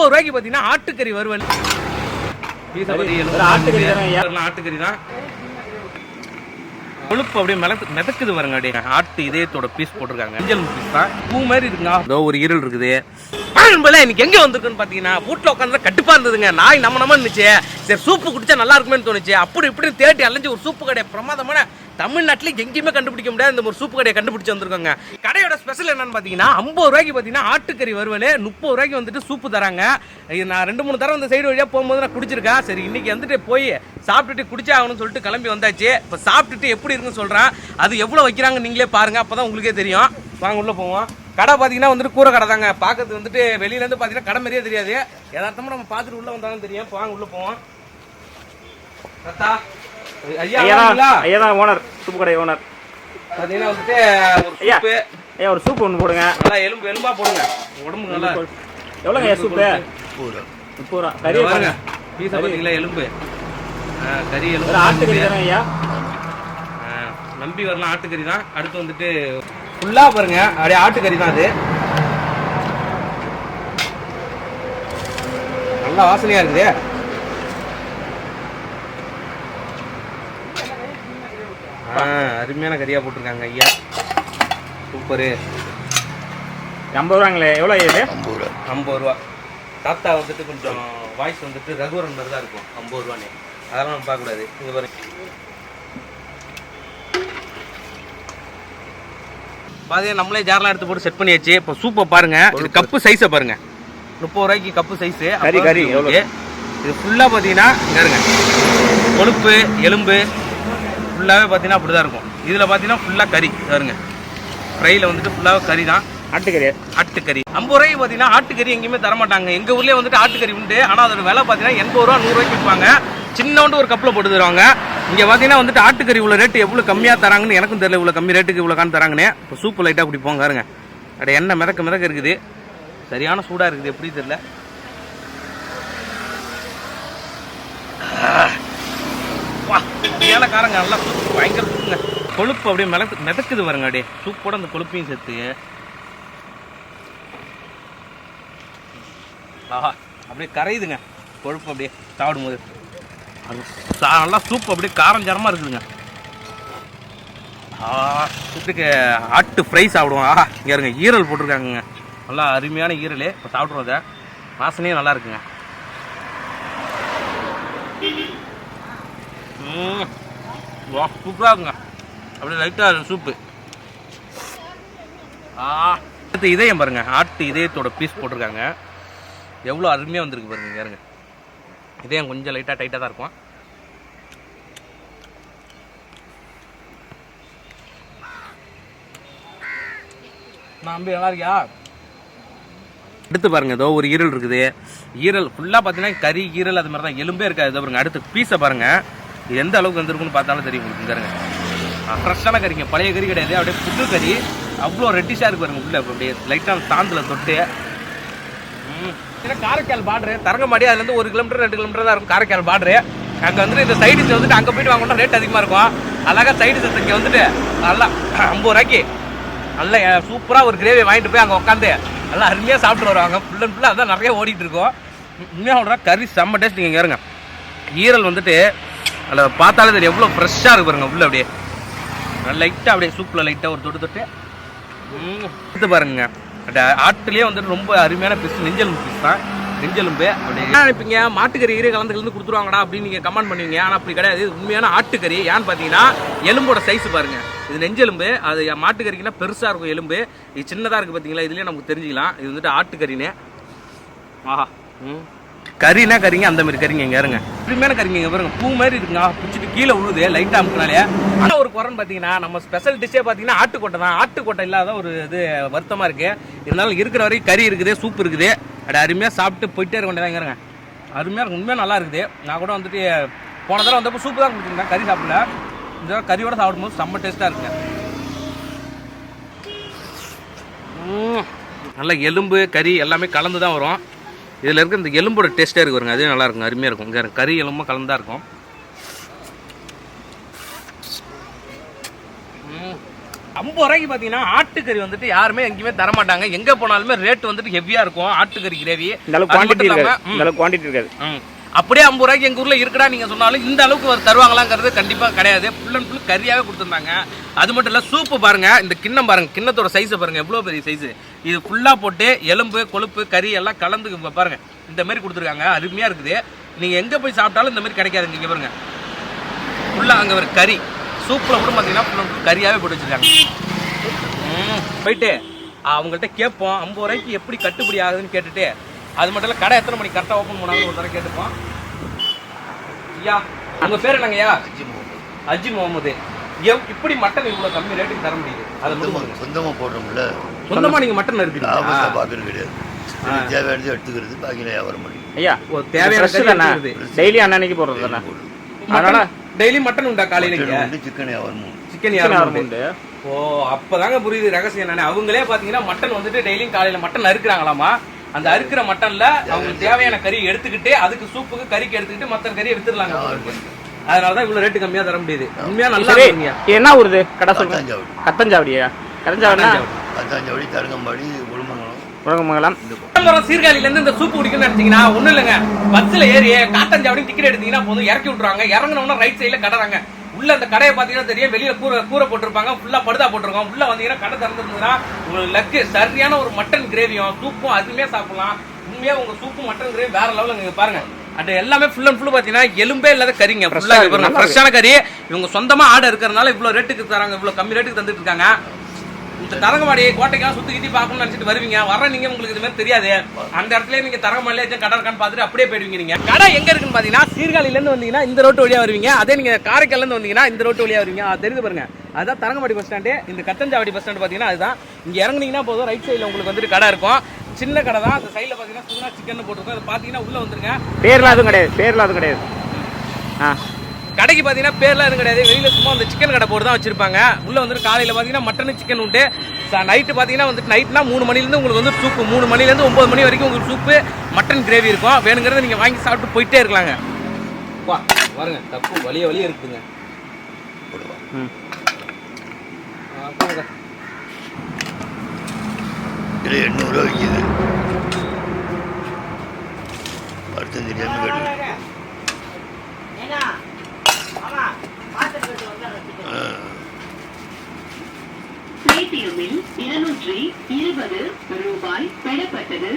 ஐம்பது ரூபாய்க்கு பார்த்தீங்கன்னா ஆட்டுக்கறி வறுவல். ஆட்டுக்கறி தானே? கொழுப்பு அப்படியே மிளக்கு மிதக்குது பாருங்க அப்படியே. ஆட்டு இதயத்தோட பீஸ் போட்டிருக்காங்க. மஞ்சள் பீஸ் தான். பூ மாதிரி இருக்குங்க. இதோ ஒரு ஈரல் இருக்குது. பழம்பல இன்னைக்கு எங்கே வந்திருக்குன்னு பார்த்தீங்கன்னா வீட்டில் உட்காந்து கட்டுப்பா இருந்ததுங்க. நாய் நம்ம நம்ம இருந்துச்சு. சரி சூப்பு குடிச்சா நல்லா இருக்குமேன்னு தோணுச்சு. அப்படி இப்படி தேடி அலைஞ்சு ஒரு சூப்பு கடை பிரமாதமான தமிழ்நாட்டுல எங்கேயுமே கண்டுபிடிக்க முடியாது இந்த ஒரு சூப்பு கடையை கண்டுபிடிச்சு வந்திருக்காங்க. கடையோட ஸ்பெஷல் என்னன்னு பார்த்தீங்கன்னா ஐம்பது ரூபாய்க்கு பார்த்தீங்கன்னா ஆட்டுக்கறி வறுவல் முப்பது ரூபாய்க்கு வந்துட்டு சூப்பு தராங்க. இது நான் ரெண்டு மூணு தரம் இந்த சைடு வழியாக போகும்போது நான் குடிச்சிருக்கேன். சரி இன்னைக்கு வந்துட்டு போய் சாப்பிட்டுட்டு குடிச்சே ஆகணும்னு சொல்லிட்டு கிளம்பி வந்தாச்சு. இப்போ சாப்பிட்டுட்டு எப்படி இருக்குன்னு சொல்கிறேன் அது எவ்வளோ வைக்கிறாங்க நீங்களே பாருங்க. அப்பதான் உங்களுக்கே தெரியும். வாங்க உள்ளே போவோம். கடை பார்த்தீங்கன்னா வந்துட்டு கூரை கடை தாங்க. பார்க்கறது வந்துட்டு வெளியில இருந்து பார்த்தீங்கன்னா கடை மாதிரியே தெரியாது. யதார்த்தமா நம்ம பார்த்துட்டு உள்ள வந்தாலும் தெரியும். இப்போ வாங்க உள்ள போவோம். ஐயா ஐயா வாங்களா தான் ஐயா தான் ஓனர் சூப்பு கடை ஓனர் பார்த்தீங்கன்னா வந்துட்டு ஒரு ஐயா சூப்பு ஐயா ஒரு சூப் ஒன்று போடுங்க. நல்லா எலும்பு எலும்பா போடுங்க. உடம்பு நல்லா எவ்வளோங்க ஐயா சூப்பு முப்பது ரூபா கறி பாருங்க பாருங்க. பீஸை பார்த்தீங்களா எலும்பு. கறி எலும்பு ஆட்டுக்கறி தானே ஐயா? நம்பி வரலாம் ஆட்டுக்கறி தான். அடுத்து வந்துட்டு ஃபுல்லா பாருங்க. அப்படியே ஆட்டுக்கறி தான் அது. நல்லா வாசனையா இருக்குது. ஆ, அருமையான கறியா போட்டிருக்காங்க ஐயா. சூப்பரு. ஐம்பது ரூபாங்களே எவ்வளோ ஐயா இது? ஐம்பது ரூபா. தாத்தா வந்துட்டு கொஞ்சம் வாய்ஸ் வந்துட்டு ரகுவரன் மாதிரி தான் இருக்கும். ஐம்பது ரூபானே அதெல்லாம் நம்ம பார்க்கக்கூடாது. இங்கே பாருங்க. பாத்தீங்க நம்மளே ஜார்லாம் எடுத்து போட்டு செட் பண்ணியாச்சு. இப்போ சூப்பை பாருங்க. இது கப்பு சைஸை பாருங்க. முப்பது ரூபாய்க்கு கப்பு சைஸு கறி, கறி? இது ஃபுல்லாக பார்த்தீங்கன்னா இருங்க. கொழுப்பு எலும்பு ஃபுல்லாகவே பார்த்தீங்கன்னா அப்படி தான் இருக்கும். இதில் பார்த்தீங்கன்னா ஃபுல்லாக கறி. பாருங்க ஃப்ரையில் வந்துட்டு ஃபுல்லாகவே கறி தான். ஆட்டுக்கறி. ஆட்டுக்கறி. ஐம்பது ரூபாய்க்கு பார்த்தீங்கன்னா ஆட்டுக்கறி எங்கேயுமே தர மாட்டாங்க எங்கள் ஊர்லேயே வந்துட்டு ஆட்டுக்கறி உண்டு. ஆனால் அதோட விலை பார்த்தீங்கன்னா எண்பது ரூபா நூறுரூவாய்க்கு விற்பாங்க. சின்னோண்டு ஒரு கப்பில் போட்டு தருவாங்க. இங்கே பார்த்தீங்கன்னா வந்துட்டு ஆட்டுக்கறி இவ்வளோ ரேட்டு எவ்வளோ கம்மியாக தராங்கன்னு எனக்கும் தெரியல இவ்வளோ கம்மி ரேட்டுக்கு இவ்வளோ காணு தராங்கன்னு. இப்போ சூப்பு லைட்டாக குடிப்போங்க பாருங்க. அப்படியே எண்ணெய் மிதக்க மிதக்க இருக்குது. சரியான சூடாக இருக்குது எப்படி தெரியல. வா காரங்க நல்லா சூப்பு பயங்கர சூப்புங்க கொழுப்பு அப்படியே மிதக்கு மிதக்குது பாருங்க அப்படியே. சூப்போட அந்த கொழுப்பையும் சேர்த்து. ஆஹா அப்படியே கரையுதுங்க. கொழுப்பு அப்படியே சாப்பிடும்போது. அது சா- நல்லா சூப் அப்படியே காரஞ்சாரமாக இருக்குதுங்க. ஆ ஆட்டு ஃப்ரை சாப்பிடுவோம். ஆ இங்கே இருங்க ஈரல் போட்டிருக்காங்கங்க. நல்லா அருமையான ஈரல் இப்போ சாப்பிட்றோம் அதை வாசனையும் நல்லா இருக்குங்க. ம் வா சூப்பராக இருக்குங்க. அப்படியே லைட்டாக சூப்பு ஆ அடுத்து இதயம் பாருங்க ஆட்டு இதயத்தோட பீஸ் போட்டிருக்காங்க. எவ்வளோ அருமையாக வந்திருக்கு பாருங்க இங்க இதே கொஞ்சம் லைட்டாக டைட்டாக தான் இருக்கும். நான் அம்பி நல்லா இருக்கியா? எடுத்து பாருங்க ஏதோ ஒரு ஈரல் இருக்குது. ஈரல் ஃபுல்லாக பார்த்தீங்கன்னா கறி ஈரல் அது மாதிரி தான் எலும்பே இருக்காது. இதோ பாருங்க அடுத்து பீஸை பாருங்க. இது எந்த அளவுக்கு வந்துருக்குன்னு பார்த்தாலும் தெரியும் உங்களுக்கு. இருங்க ஃப்ரெஷ்ஷான கறிங்க. பழைய கறி கிடையாது. அப்படியே புது கறி. அவ்வளோ ரெட்டிஷாக இருக்கு பாருங்க உள்ள. அப்படியே லைட்டாக சாந்தில் தொட்டு. ஏன்னா காரைக்கால் பார்டரு தரங்கம்பாடி அதுலேருந்து ஒரு கிலோமீட்டர் ரெண்டு கிலோமீட்டர் தான் இருக்கும் காரைக்கால் பார்டரு அங்கே வந்துட்டு இந்த சைடிஸ் வந்துட்டு அங்கே போயிட்டு வாங்கினா ரேட் அதிகமாக இருக்கும். அழகாக சைடிஸ் இங்கே வந்துட்டு நல்லா ஐம்பது ரூபாய்க்கு நல்ல சூப்பராக ஒரு கிரேவி வாங்கிட்டு போய் அங்கே உட்காந்து நல்லா அருமையாக சாப்பிட்டு வருவாங்க. ஃபுல் அண்ட் ஃபுல்லாக அதான் நிறைய ஓடிட்டு இருக்கோம். உண்மையாக சொல்கிறேன் கறி செம்ம டேஸ்ட் நீங்கள் இருங்க ஈரல் வந்துட்டு அதில் பார்த்தாலே தெரியும். எவ்வளோ ஃப்ரெஷ்ஷாக இருக்கு பாருங்க உள்ள அப்படியே. லைட்டாக அப்படியே சூப்பில் லைட்டாக ஒரு தொட்டு தொட்டு. ம், எடுத்து பாருங்க. ஆட்டுலேயே வந்துட்டு ரொம்ப அருமையான பீஸ் நெஞ்செலும்பு பீஸ் தான். நெஞ்செலும்பு அப்படி என்ன நினைப்பீங்க? மாட்டுக்கறி ஈர கலந்து கலந்து கொடுத்துருவாங்கடா அப்படின்னு நீங்கள் கமெண்ட் பண்ணுவீங்க. ஆனால் அப்படி கிடையாது. உண்மையான ஆட்டுக்கறி. ஏன்னு பார்த்தீங்கன்னா எலும்போட சைஸ் பாருங்க. இது நெஞ்செலும்பு. அது மாட்டுக்கறிக்குன்னா பெருசாக இருக்கும் எலும்பு. இது சின்னதாக இருக்குது பார்த்தீங்களா? இதுலேயே நமக்கு தெரிஞ்சுக்கலாம். இது வந்துட்டு ஆட்டுக்கறினே ஆஹா. ம். கறினா கறிங்க அந்த மாதிரி கறிங்க இங்கே இருங்க. அருமையான கறிங்க இங்கே பாருங்க. பூ மாதிரி இருக்குங்க பிடிச்சிட்டு கீழே விழுது லைட்டாக அமுக்குனாலே. ஆனா ஒரு குரன் பார்த்தீங்கன்னா நம்ம ஸ்பெஷல் டிஷ்ஷே பார்த்தீங்கன்னா ஆட்டுக்கொட்டை தான். ஆட்டுக்கொட்டை இல்லாத ஒரு இது வருத்தமா இருக்கு. இருந்தாலும் இருக்கிற வரைக்கும் கறி இருக்குது சூப் இருக்குது. அப்படி அருமையாக சாப்பிட்டு போயிட்டே இருக்க வேண்டியதான் இங்க இருங்க. அருமையாக இருக்கும் உண்மையாக நல்லா இருக்குது. நான் கூட வந்துட்டு போன தடவை வந்தப்போ சூப்பு தான் கொடுத்துருந்தேன். கறி சாப்பிடல. இந்த தடவை கறியோட சாப்பிடும்போது செம்ம டேஸ்ட்டாக இருக்குங்க நல்லா நல்ல எலும்பு கறி எல்லாமே கலந்து தான் வரும். இதில் இருக்க இந்த எலும்போட டேஸ்ட்டே இருக்கு பாருங்க. அதுவே நல்லா இருக்கும் அருமையாக இருக்கும். இங்கே கறி எலும்பும் கலந்து இருக்கும். ஐம்பது ரூபாய்க்கு பார்த்தீங்கன்னா ஆட்டுக்கறி வந்துட்டு யாருமே எங்கேயுமே தர மாட்டாங்க எங்க போனாலுமே ரேட் வந்துட்டு ஹெவியா இருக்கும் ஆட்டுக்கறி கிரேவி குவான்டிட்டி இருக்காது. குவான்டிட்டி. அப்படியே ஐம்பது ரூபாய்க்கு எங்க ஊர்ல இருக்குடா நீங்க சொன்னாலும் இந்த அளவுக்கு தருவாங்களாங்கிறது கண்டிப்பா கிடையாது. ஃபுல் அண்ட் ஃபுல் கறியாவே கொடுத்துருந்தாங்க. அது மட்டும் இல்ல சூப்பு பாருங்க. இந்த கிண்ணம் பாருங்க. கிண்ணத்தோட சைஸை பாருங்க. எவ்வளவு பெரிய சைஸ் இது ஃபுல்லா போட்டு எலும்பு கொழுப்பு கறி எல்லாம் கலந்து இங்க பாருங்க. இந்த மாதிரி கொடுத்துருக்காங்க. அருமையா இருக்குது. நீங்க எங்க போய் சாப்பிட்டாலும் இந்த மாதிரி கிடைக்காது இங்க பாருங்க. ஃபுல்லா அங்க ஒரு கறி. சூப்ல கூட பாத்தீங்கன்னா ஃபுல் அண்ட் ஃபுல் கறியாவே போட்டு வச்சிருக்காங்க. ம், போயிட்டு அவங்கள்ட்ட கேட்போம். ஐம்பது ரூபாய்க்கு எப்படி கட்டுப்படி ஆகுதுன்னு கேட்டுட்டு அது மட்டும் இல்லை கடை எத்தனை மணிக்கு கரெக்டாக ஓப்பன் பண்ணாலும் ஒரு தடவை கேட்டுப்போம். ஐயா உங்க பேர் என்னங்கய்யா அஜி முகமது. எவ் இப்படி மட்டன் இவ்வளவு கம்மி ரேட்டுக்கு தர முடியுது? அதை மட்டும் சொந்தமா சொல்லுங்க. சொந்தமா போடுறோம்ல. சொந்தமா நீங்க மட்டன் லாபத்தை இருக்குங்க பார்க்கறது கிடையாது. தேவையானது எடுத்துக்கிறது பாக்கியில் வியாபாரம் பண்ணி ஐயா தேவையான கறி இருக்குது. டெய்லி அன்னன்னைக்கு போடுறது தானே? அதனால டெய்லி மட்டன் உண்டா காலையில சிக்கன் வியாபாரம். சிக்கன் வியாபாரம் உண்டு. ஓ அப்பதாங்க புரியுது ரகசியம் நானே அவங்களே பாத்தீங்கன்னா மட்டன் வந்துட்டு டெய்லியும் காலையில மட்டன் அறுக்குறாங்களாமா அந்த அறுக்கிற மட்டன்ல அவங்களுக்கு தேவையான கறி எடுத்துக்கிட்டு அதுக்கு சூப்புக்கு கறிக்கு எடுத்துக்கிட்டு மத்த கறியை வித்துடலாங்க. அவங்களுக்கு. அதனாலதான் இவ்வளவு ரேட்டு கம்மியா தர முடியுது. உண்மையா நல்லா என்ன ஊருது கடை சொல்லுங்க. கத்தஞ்சாவடியா? கத்தஞ்சாவடினா தஞ்சாவடி தரங்கம்பாடி உளுமங்கலம் உலகமங்கலம் மரம் சீர்காழில இருந்து இந்த சூப்பு குடிக்கணும்னு நினைச்சீங்கன்னா ஒண்ணும் இல்லைங்க. பஸ்ல ஏறி காத்தஞ்சாவடி டிக்கெட் எடுத்தீங்கன்னா போதும் இறக்கி விட்டுருவாங்க. இறங்கினவன ரைட் சைடுல கடைறாங்க. உள்ள அந்த கடையை பாத்தீங்கன்னா தெரியும் வெளியில கூரை கூரை போட்டிருப்பாங்க. ஃபுல்லா படுதா போட்டிருக்கோம். உள்ள வந்தீங்கன்னா கடை திறந்துருந்ததுன்னா உங்களுக்கு லக்கு சரியான ஒரு மட்டன் கிரேவியும் சூப்பும் அதுமே சாப்பிடலாம். உண்மையா உங்க சூப்பு மட்டன் கிரேவி வேற லெவல்ல நீங்க பாருங்க. அது எல்லாமே ஃபுல் அண்ட் ஃபுல் பாத்தீங்கன்னா எலும்பே இல்லாத கறிங்க. நல்லா ஃப்ரெஷ்ஷான கறி. இவங்க சொந்தமா ஆடு இருக்கிறதுனால இவ்வளவு ரேட்டுக்கு தராங்க இவ்வளவு கம்மி ரேட்டுக்கு தந்துட்டு இருக்காங்க. இந்த தரங்கம்பாடி கோட்டைக்கெல்லாம் சுத்தி கிட்டி பார்க்கணும்னு நினைச்சிட்டு வருவீங்க. வர நீங்க உங்களுக்கு இது மாதிரி தெரியாது. அந்த இடத்துல நீங்க தரங்கம்பாடியில ஏதாச்சும் கடை இருக்கான்னு பார்த்துட்டு அப்படியே போயிடுவீங்க நீங்க. கடை எங்க இருக்குன்னு பாத்தீங்கன்னா சீர்காழில இருந்து வந்தீங்கன்னா இந்த ரோட்டு வழியா வருவீங்க. அதே நீங்க காரைக்கால்ல இருந்து வந்தீங்கன்னா இந்த ரோட்டு வழியா வருவீங்க. அது தெரியுது பாருங்க. அதான் தரங்கம்பாடி பஸ் ஸ்டாண்டு இந்த கத்தஞ்சாவடி பஸ் ஸ்டாண்டு பாத்தீங்கன்னா அதுதான். இங்க இறங்குனீங்கன்னா போதும். ரைட் சைடில் உங்களுக்கு வந்துட்டு கடை இருக்கும். சின்ன கடை தான். அந்த சைடில் பாத்தீங்கன்னா சுகுணா சிக்கன் போட்டிருக்கோம். அது பாத்தீங்கன்னா உள்ள வந்துருங்க. பேர்லாம் அதுவும் கிடையாது. பேர்லாம் அதுவும் கிடையாது. ஆ. கடைக்கு பார்த்தீங்கன்னா பேர்லாம் எதுவும் கிடையாது. வெளியில் சும்மா அந்த சிக்கன் கடை போட்டு தான் வச்சிருப்பாங்க. உள்ள வந்துட்டு காலையில் பார்த்தீங்கன்னா மட்டன் சிக்கன் உண்டு. நைட்டு பார்த்தீங்கன்னா வந்துட்டு நைட்னா மூணு மணிலேருந்து உங்களுக்கு வந்து சூப்பு மூணு மணிலேருந்து ஒம்பது மணி வரைக்கும் உங்களுக்கு சூப்பு மட்டன் கிரேவி இருக்கும். வேணுங்கிறத நீங்கள் வாங்கி சாப்பிட்டு போயிட்டே இருக்கலாங்க. வா பாருங்க. தப்பு வழிய வழிய இருக்குதுங்க. போடுவான் ம் ஆ, எண்ணூறுரூவா விற்கிது தெரியாமல் கேட்டு ஆ பேடிஎம்மில் இருநூற்றி இருபது ரூபாய் பெறப்பட்டது.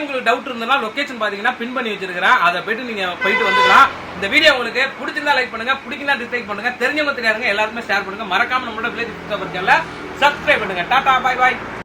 உங்களுக்கு டவுட் இருந்தனா லொகேஷன் பாத்தீங்கன்னா பின் பண்ணி வச்சிருக்கிறேன். அதை போயிட்டு நீங்க போயிட்டு வந்துக்கலாம். இந்த வீடியோ உங்களுக்கு பிடிச்சிருந்தா லைக் பண்ணுங்க பிடிக்கலனா டிஸ்லைக் பண்ணுங்க. தெரிஞ்சவங்க தெரியாதுங்க எல்லாருமே ஷேர் பண்ணுங்க. மறக்காம நம்மளோட வில்லேஜ் சப்ஸ்கிரைப் பண்ணுங்க. டாடா பாய் பாய்